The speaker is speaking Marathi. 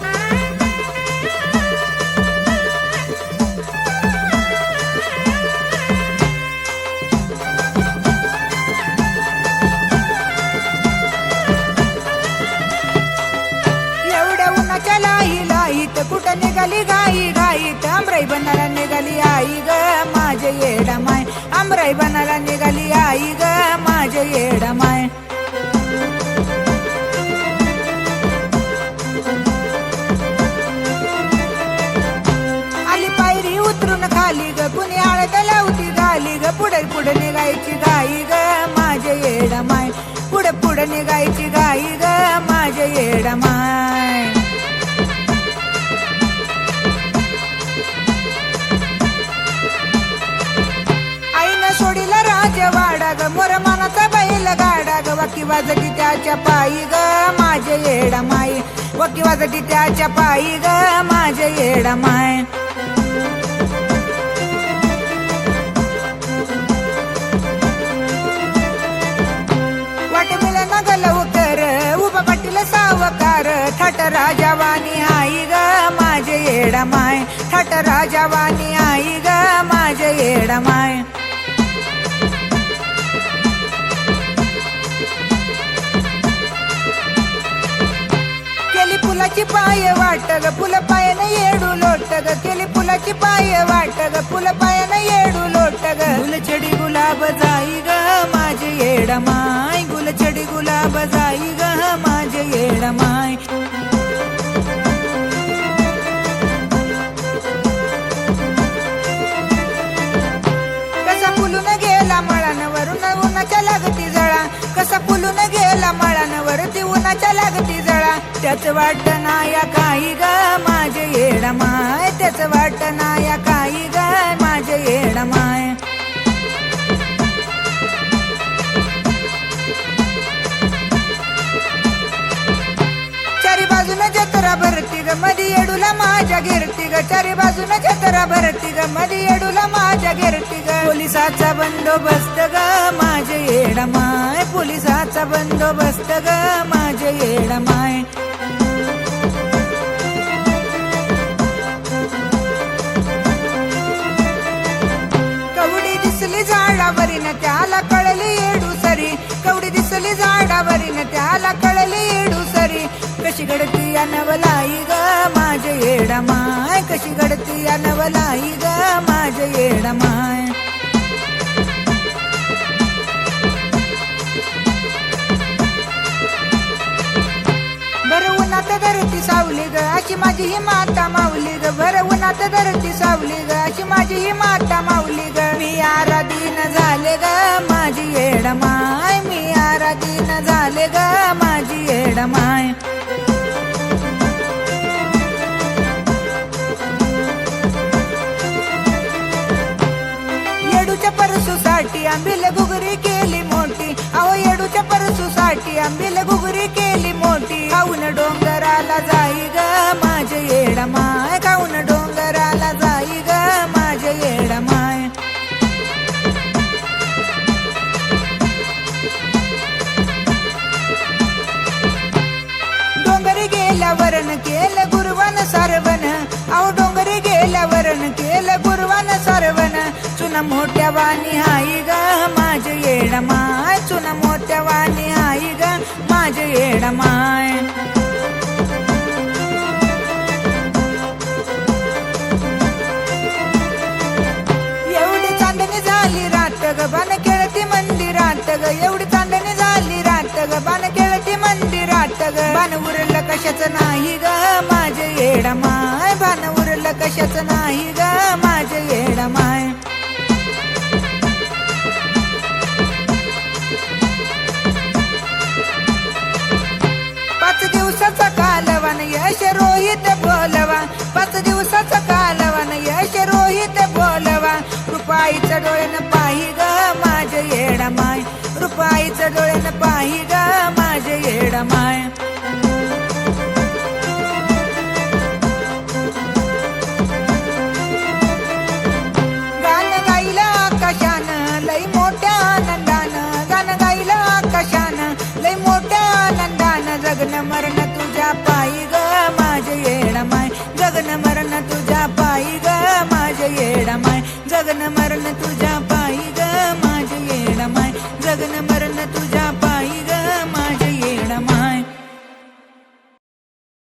Bye. पुढे पुढे निघायची गाई ग माझे येडा माय. पुढे पुढे निघायची गाई ग माझे येडा माय. आईनं सोडीला राजवाडा ग मोर मनाचा बैल गाडा ग. वाकी वाजती त्याच्या पायी ग माझे येडा माई वाकी वाजती त्याच्या पायी ग माझे येडा माय. राजावानी आई ग माझे येडा माय. थाट राजावानी आई ग माझे येडा माय. केली फुलाची पाय वाट ग फुल पायन येडू लोट ग केली फुलाची पाय वाट ग फुल पायन येडू लोट ग गुलछडी गुलाब जाई ग मळांवर लागती जळा त्याच वाट ना या काही ग माझे येड माय. त्याच वाट ना या काही ग माझे येड माय. चारी बाजूला जत्रा भरती ग मधी येडूला माझ्या गिरती ग. चारी बाजून जत्रा भरती ग मधी येडूला माझ्या गिरती ग. पोलिसाचा बंदोबस्त ग येडा माय पोलिसाचा बंदोबस्त ग माझे येडा माय कवडी दिसली झाडावरीन त्याला कळली येडू सरी. कवडी दिसली झाडावरीन त्याला कळली येडू सरी. कशी घडती या नवलाई ग माझे येडा माय कशी घडती या नवलाई उन्हात धरती सावली ग. अशी माझी ही माता माऊली ग. भर उन्हात धरती सावली ग. अशी माझी ही माता माऊली ग. मी आराधीन झाले ग. माझी येड माय. मी आराधीन झाले ग. माझी येड माय. येडूच्या परसूसाठी आंबील घुगरी केली मोठी. अहो येडूच्या परसूसाठी आंबील घुगरी केली गेल्यावरन केलं गुरुवान सारवण अहो डोंगरी गेल्यावरन केलं गुरुवान सारवण चुना मोठ्या वाणी आई ग माझ येण माय. चुना मोठ्या वाणी आई ग माझ येण माय. एवढी चांदणी झाली रात ग नाही ग माझे येडा माय. भान उरलं कशाच नाही ग माझे येडा माय. पाच दिवसाचा कालवान यश रोहित बोलवा. पाच दिवसाचा कालवान यश रोहित बोलवा. रुपाईच्या डोळ्यानं पाहि ग माझे येड माय. रुपाईच्या डोळ्यानं ग मरण तुझ्या